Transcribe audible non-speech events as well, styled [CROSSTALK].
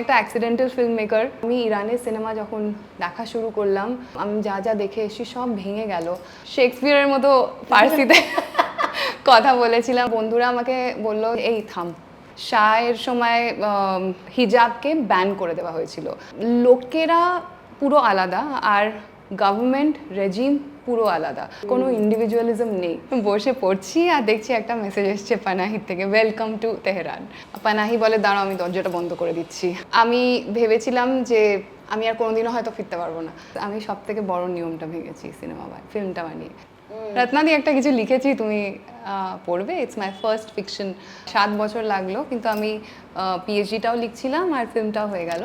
একটা accidental film maker আমি ইরানের সিনেমা যখন দেখা শুরু করলাম আমি যা যা দেখে এসেছি সব ভেঙে গেল। শেক্সপিয়ারের মতো ফার্সিতে [LAUGHS] কথা বলেছিলাম। বন্ধুরা আমাকে বলল এই থাম। শাহের সময় হিজাবকে ব্যান করে দেওয়া হয়েছিল। লোকেরা পুরো আলাদা। আর গভর্নমেন্ট রেজিম পুরো আলাদা। কোনো ইন্ডিভিজুয়ালিজম নেই। বসে পড়ছি আর দেখছি একটা মেসেজ এসছে পানাহির থেকে ওয়েলকাম টু তেহরান পানাহি বলে, দাঁড়াও, আমি দরজাটা বন্ধ করে দিচ্ছি। আমি ভেবেছিলাম যে আমি আর কোনোদিনও হয়তো ফিরতে পারব না। আমি সব থেকে বড় নিয়মটা ভেঙেছি সিনেমা বা ফিল্মটা বানিয়ে। রত্নাদি, একটা কিছু লিখেছি, তুমি পড়বে। ইটস মাই ফার্স্ট ফিকশন সাত বছর লাগল, কিন্তু আমি পিএইচডিটাও লিখছিলাম আর ফিল্মটাও হয়ে গেল।